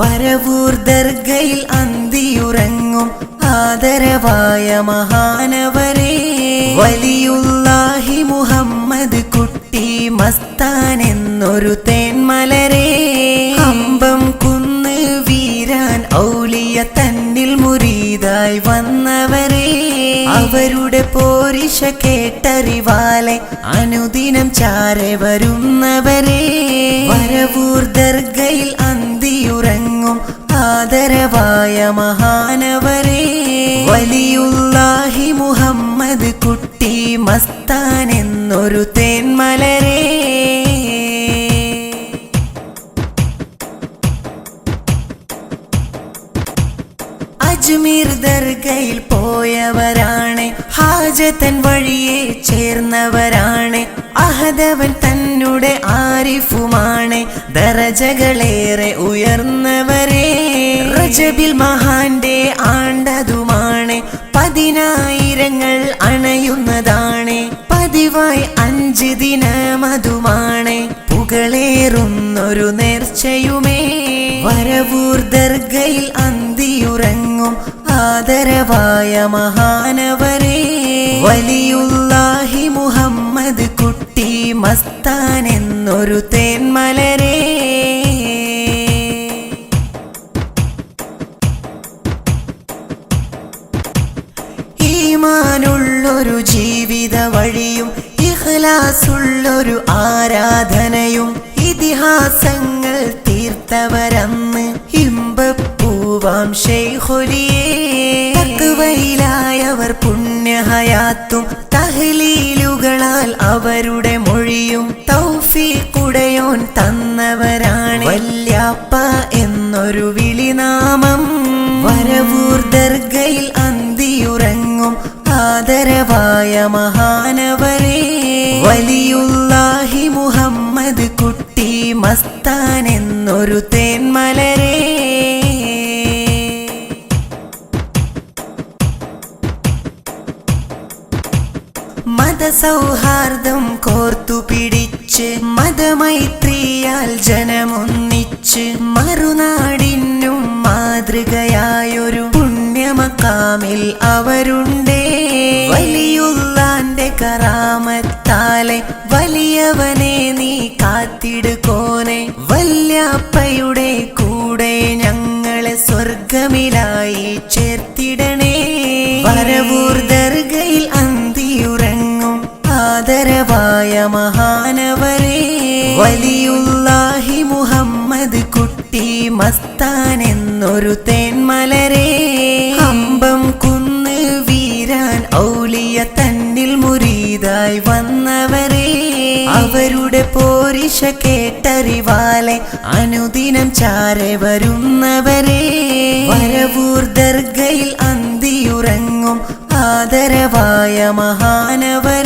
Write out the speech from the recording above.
വരവൂർ ദർഗയിൽ അന്തിയുറങ്ങും ആദരവായ മഹാനവരെ. വലിയുല്ലാഹി മുഹമ്മദ് കുട്ടി മസ്താൻ എന്നൊരു തേന്മലരെ അമ്പം കുന്ന് വീരാൻ ഔലിയ തന്നിൽ മുരീതായി വന്നവരെ. അവരുടെ പോരിഷ കേട്ടറിവാലെ അനുദിനം ചാരെ വരുന്നവരെ. ആദരവായ മഹാനവരെ വലിയുല്ലാഹി മുഹമ്മദ് കുട്ടി മസ്താൻ എന്നൊരു തേന്മലരെ അജ്മീർ ദർഗയിൽ പോയവരാണ് ഹാജത്തൻ വഴിയെ ചേർന്നവരാണ്. അഹദവൻ തന്നുടെ ആരിഫുമാണ് ദറജകളേറെ ഉയർന്നവരെ. റജബിൽ മഹാന്റെ ആണ്ടതുമാണ്. പതിനായിരങ്ങൾ അണയുന്നതാണ്. പതിവായി അഞ്ച് ദിനമതുമാണ്. പുകളേറുന്നൊരു നേർച്ചയുമേ. വരവൂർ ദർഗയിൽ അന്തിയുറങ്ങും ആദരവായ മഹാനവരെ. വലിയുള്ളാഹി മുഹമ്മദ് കുട്ടി മസ്താൻ എന്നൊരു തേന്മലരെ ഈമാനുള്ളൊരു ജീവിത വഴിയും ഇഹ്ലാസുള്ളൊരു ആരാധനയും ഇതിഹാസങ്ങൾ തീർത്തവരന്ന് ഇമ്പപ്പൂവാം പുണ്യഹയാത്തും തഹ്ലീലുകളാൽ അവരുടെ മൊഴിയും തൗഫീഖുടയോൻ തന്നവരാണ്. വല്യാപ്പ എന്നൊരു വിളിനാമം ആദരവായ മഹാനവരെ വലിയുല്ലാഹി മുഹമ്മദ് കുട്ടി മസ്താൻ എന്നൊരു തേന്മലരെ. മതസൗഹാർദ്ദം കോർത്തു പിടിച്ച് മതമൈത്രിയാൽ ജനമൊന്നിച്ച് മറുനാടിനും മാതൃകയായൊരു പുണ്യമക്കാമിൽ അവരുണ്ടേ. വലിയുള്ളാന്റെ കറാമത്താലെ വലിയവനെ നീ കാത്തിടുകോനെ വല്യാപ്പയുടെ കൂടെ ഞങ്ങളെ സ്വർഗമിലായി ചേർത്തിടണേ. വരവൂർ ദർഗയിൽ അന്തിയുറങ്ങും ആദരവായ മഹാനവരെ. വലിയുള്ളാഹി മുഹമ്മദ് കുട്ടി മസ്താൻ എന്നൊരു തേന്മലരെ മുരീതായി വന്നവരെ അവരുടെ പോരിശ കേട്ടറിവാലെ അനുദിനം ചാരെ വരുന്നവരെ. വരവൂർ ദർഗയിൽ അന്തിയുറങ്ങും ആദരവായ മഹാനവരെ.